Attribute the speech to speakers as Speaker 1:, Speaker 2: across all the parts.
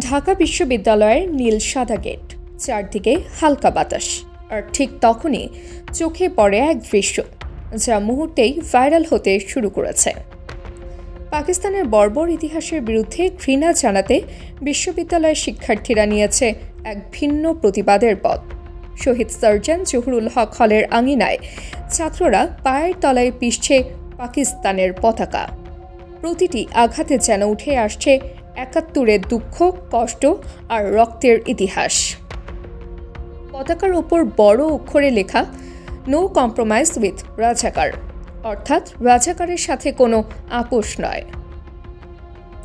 Speaker 1: ঢাকা বিশ্ববিদ্যালয়ের নীল সাদা গেট, চারদিকে হালকা বাতাস, আর ঠিক তখনই চোখে পড়ে এক দৃশ্য, যা মুহূর্তেই ভাইরাল হতে শুরু করেছে। পাকিস্তানের বর্বর ইতিহাসের বিরুদ্ধে ঘৃণা জানাতে বিশ্ববিদ্যালয়ের শিক্ষার্থীরা নিয়েছে এক ভিন্ন প্রতিবাদের পথ। শহীদ সার্জন জহুরুল হক হলের আঙিনায় ছাত্ররা পায়ের তলায় পিষছে পাকিস্তানের পতাকা। প্রতিটি আঘাতে যেন উঠে আসছে একাত্তরের দুঃখ, কষ্ট আর রক্তের ইতিহাস। পতাকার ওপর বড় অক্ষরে লেখা নো কম্প্রোমাইজ উইথ রাজাকার অর্থাৎ রাজাকারের সাথে কোনো আপোষ নয়।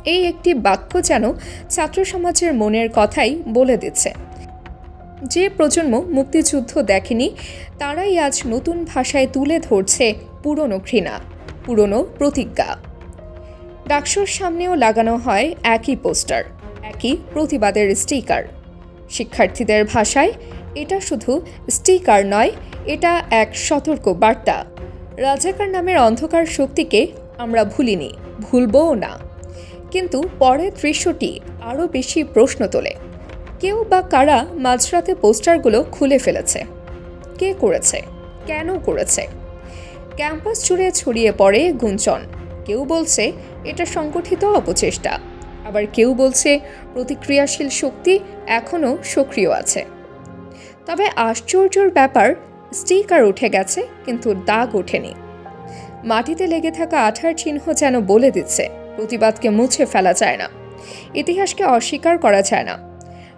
Speaker 1: এই একটি বাক্য যেন ছাত্র সমাজের মনের কথাই বলে দিচ্ছে। যে প্রজন্ম মুক্তিযুদ্ধ দেখেনি, তারাই আজ নতুন ভাষায় তুলে ধরছে পুরনো ঘৃণা, পুরনো প্রতিজ্ঞা। ডাকসুর সামনেও লাগানো হয় একই পোস্টার, একই প্রতিবাদের স্টিকার। শিক্ষার্থীদের ভাষায়, এটা শুধু স্টিকার নয়, এটা এক সতর্ক বার্তা। রাজাকার নামের অন্ধকার শক্তিকে আমরা ভুলিনি, ভুলবও না। কিন্তু পরের দৃশ্যটি আরও বেশি প্রশ্ন তোলে। কেউ বা কারা মাঝরাতে পোস্টারগুলো খুলে ফেলেছে? কে করেছে? কেন করেছে? ক্যাম্পাস জুড়ে ছড়িয়ে পড়ে গুঞ্জন। কেউ বলছে এটা সংগঠিত অপচেষ্টা আবার কেউ বলছে প্রতিক্রিয়াশীল শক্তি এখনও সক্রিয় আছে। তবে আশ্চর্যর ব্যাপার, স্টিকার উঠে গেছে, কিন্তু দাগ ওঠেনি। মাটিতে লেগে থাকা আঠার চিহ্ন যেন বলে দিচ্ছে, প্রতিবাদকে মুছে ফেলা যায় না। ইতিহাসকে অস্বীকার করা যায় না।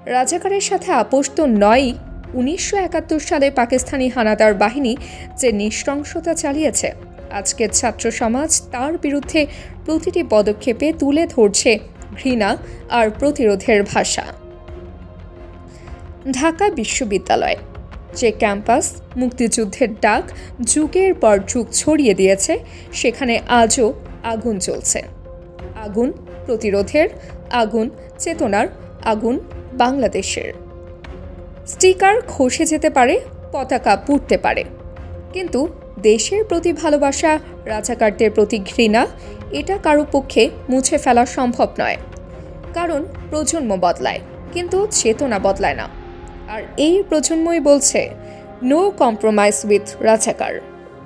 Speaker 1: রাজাকারের সাথে আপোষ তো নয়ই উনিশশো একাত্তর সালে পাকিস্তানি হানাদার বাহিনী যে নৃশংসতা চালিয়েছে, আজকের ছাত্র সমাজ তার বিরুদ্ধে প্রতিটি পদক্ষেপে তুলে ধরছে ঘৃণা আর প্রতিরোধের ভাষা। ঢাকা বিশ্ববিদ্যালয়, যে ক্যাম্পাস মুক্তিযুদ্ধের ডাক যুগের পর যুগ ছড়িয়ে দিয়েছে, সেখানে আজও আগুন জ্বলছে। আগুন প্রতিরোধের, আগুন চেতনার, আগুন বাংলাদেশের। স্টিকার খসে যেতে পারে, পতাকা পুড়তে পারে। কিন্তু দেশের প্রতি ভালোবাসা, রাজাকারদের প্রতি ঘৃণা, এটা কারও পক্ষে মুছে ফেলা সম্ভব নয়। কারণ প্রজন্ম বদলায়, কিন্তু চেতনা বদলায় না। আর এই প্রজন্মই বলছে নো কম্প্রোমাইজ উইথ রাজাকার।